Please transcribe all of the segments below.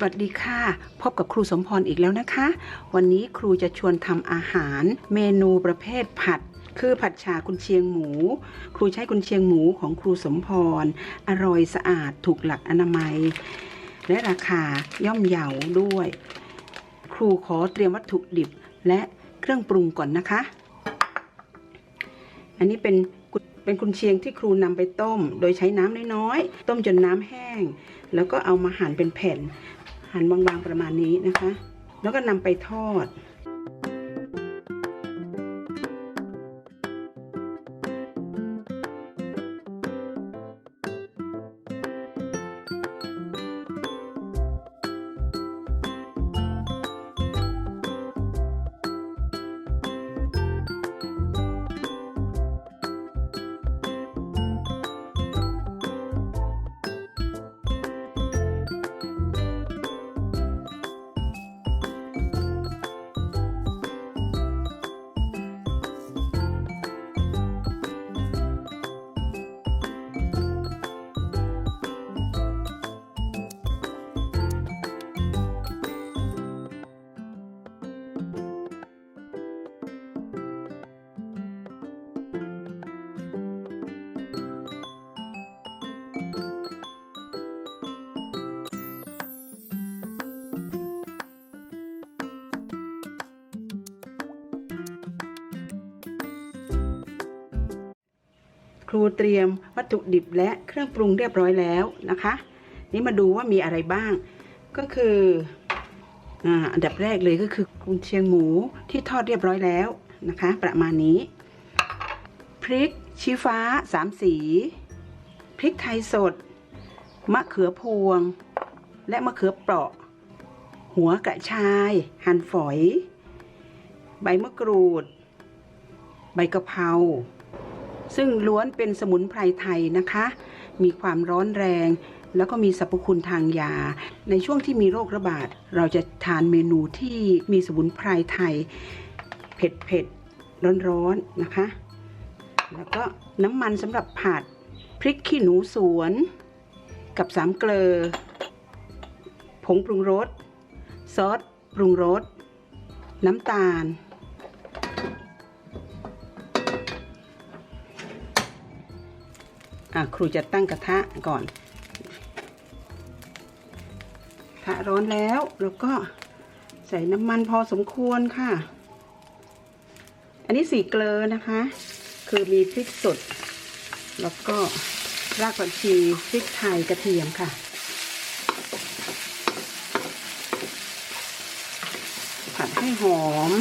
สวัสดีค่ะ พบกับครูสมพรอีกแล้วนะคะ วันนี้ครูจะชวนทำอาหาร เมนูประเภทผัด คือผัดฉากุนเชียงหมู ครูใช้กุนเชียงหมูของครูสมพร อร่อยสะอาดถูกหลักอนามัย และราคาย่อมเยาด้วย ครูขอเตรียมวัตถุดิบและเครื่องปรุงก่อนนะคะ อันนี้เป็นเป็นกุนเชียงที่ครูนำไปต้ม โดยใช้น้ำน้อยๆ ต้มจนน้ำแห้ง แล้วก็เอามาหั่นเป็นแผ่น หั่นบางๆประมาณนี้นะคะ แล้วก็นำไปทอด ครูเตรียมวัตถุดิบและเครื่องปรุงเรียบร้อยแล้วนะคะ นี่มาดูว่ามีอะไรบ้าง ก็คืออ่าอันดับแรกเลยก็คือกุนเชียงหมูที่ทอดเรียบร้อยแล้วนะคะ ประมาณนี้ พริกชี้ฟ้าสามสี พริกไทยสด มะเขือพวง และมะเขือเปราะ หัวกระชาย หั่นฝอย ใบมะกรูด ใบกะเพรา ซึ่งล้วนเป็นสมุนไพรไทยนะคะ มีความร้อนแรง แล้วก็มีสรรพคุณทางยา ในช่วงที่มีโรคระบาด เราจะทานเมนูที่มีสมุนไพรไทย เผ็ดเผ็ดร้อนร้อนๆนะคะ แล้วก็น้ำมันสำหรับผัดพริกขี้หนูสวนกับสามเกลอ ผงปรุงรส ซอสปรุงรส น้ำตาล ครูจะตั้งกระทะก่อนกระทะร้อนแล้วแล้วก็ใส่น้ำมันพอสมควรค่ะ อันนี้สีเกลอนะคะ คือมีพริกสด แล้วก็รากผักชีพริกไทยกระเทียมค่ะผัดให้หอม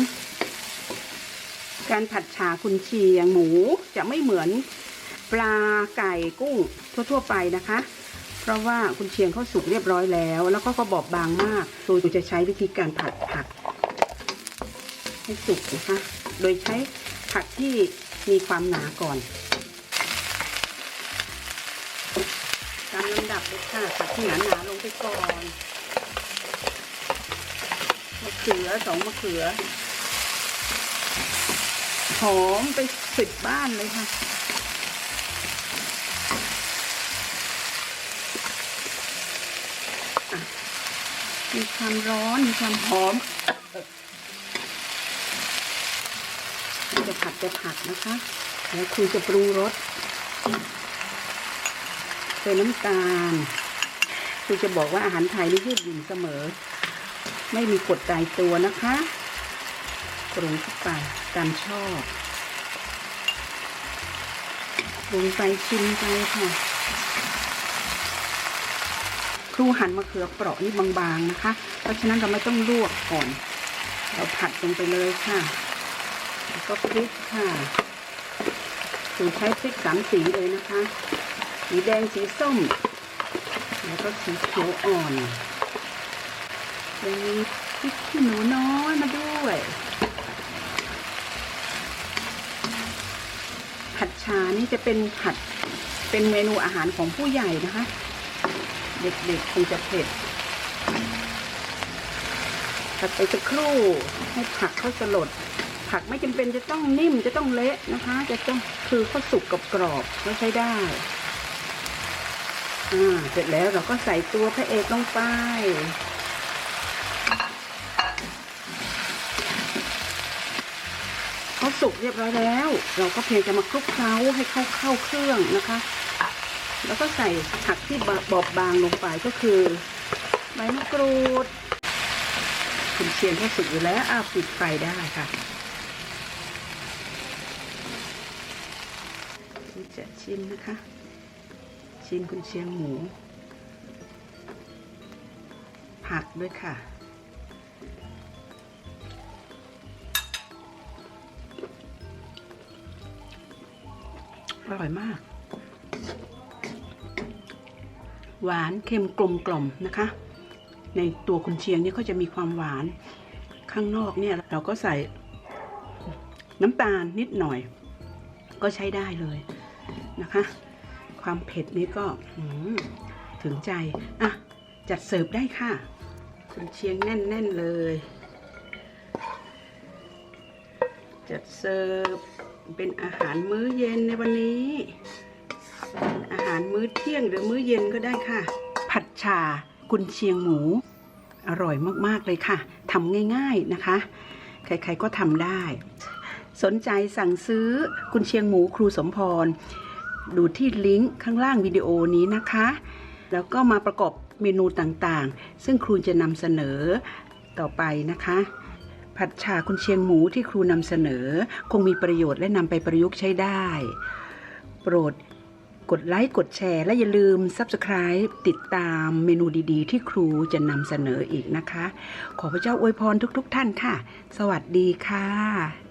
การผัดฉาคุณเชียงหมูจะไม่เหมือน ปลาไก่กุ้งทั่ว ๆ ไปนะคะ เพราะว่าคุณเชียงเขาสุกเรียบร้อยแล้ว แล้วก็ก็บอบบางมากครูจะใช้วิธีการผัดผักให้สุกนะคะ โดยใช้ผักที่มีความหนาก่อนตามลำดับเลยค่ะผักที่หนาหนาลงไปก่อนมะเขือสองมะเขือหอมไปสิบบ้านเลยค่ะ มีความร้อน มีความหอมจะผัดจะผัดนะคะแล้วครูจะปรุงรสใส่น้ำตาลครูจะบอกว่าอาหารไทยนี่ยืดหยุ่นเสมอ ไม่มีกฎตายตัวนะคะปรุงเข้าไปตามชอบปรุงไปชิมไปค่ะ รูหั่นมะเขือเปราะนี่บางๆนะคะ เพราะฉะนั้นเราไม่ต้องลวกก่อน เราผัดลงไปเลยค่ะแล้วก็พริกค่ะครูใช้พริกสามสีเลยนะคะ สีแดงสีส้ม แล้วก็สีเขียวอ่อนยังมีพริกขี้หนูน้อยมาด้วยผัดชานี่จะเป็นผัดเป็นเมนูอาหารของผู้ใหญ่นะคะ เด็กๆคงจะเผ็ดผัดไปสักครู่ให้ผักเขาสลด ผักไม่จำเป็นจะต้องนิ่มจะต้องเละนะคะ จะต้องคือเขาสุกกับกรอบก็ใช้ได้อ่าเสร็จแล้วเราก็ใส่ตัวพระเอกลงไปเขาสุกเรียบร้อยแล้ว เราก็เพียงจะมาคลุกเคล้าให้เข้าเข้าเครื่องนะคะ แล้วก็ใส่ผักที่บอบบางลงไปก็คือใบมะกรูดคุณเชียงแค่สุกอยู่แล้วอ้าวปิดไฟได้ค่ะจะชิมนะคะ ชิมคุณเชียงหมู ผักด้วยค่ะอร่อยมาก หวานเค็มกลมกล่อมนะคะ ในตัวคุณเชียงนี่ก็จะมีความหวานข้างนอกเนี่ยเราก็ใส่น้ำตาลนิดหน่อย ก็ใช้ได้เลยนะคะ ความเผ็ดนี้ก็ถึงใจ อะ จัดเสิร์ฟได้ค่ะ คุณเชียงแน่น ๆ เลย จัดเสิร์ฟเป็นอาหารมื้อเย็นในวันนี้ หารมื้อเที่ยงหรือมื้อเย็นก็ได้ค่ะ ผัดชากุนเชียงหมู อร่อยมากๆเลยค่ะทำง่ายๆนะคะ ใครๆก็ทำได้ สนใจสั่งซื้อกุนเชียงหมูครูสมพร ดูที่ลิงก์ข้างล่างวิดีโอนี้นะคะ แล้วก็มาประกอบเมนูต่างๆ ซึ่งครูจะนำเสนอต่อไปนะคะ ผัดชาคุณเชียงหมูที่ครูนำเสนอ คงมีประโยชน์และนำไปประยุกต์ใช้ได้ โปรด กดไลค์กดแชร์และอย่าลืม Subscribe ติดตามเมนูดีๆ ที่ครูจะนำเสนออีกนะคะ ขอพระเจ้าอวยพรทุกๆทท่านค่ะ สวัสดีค่ะ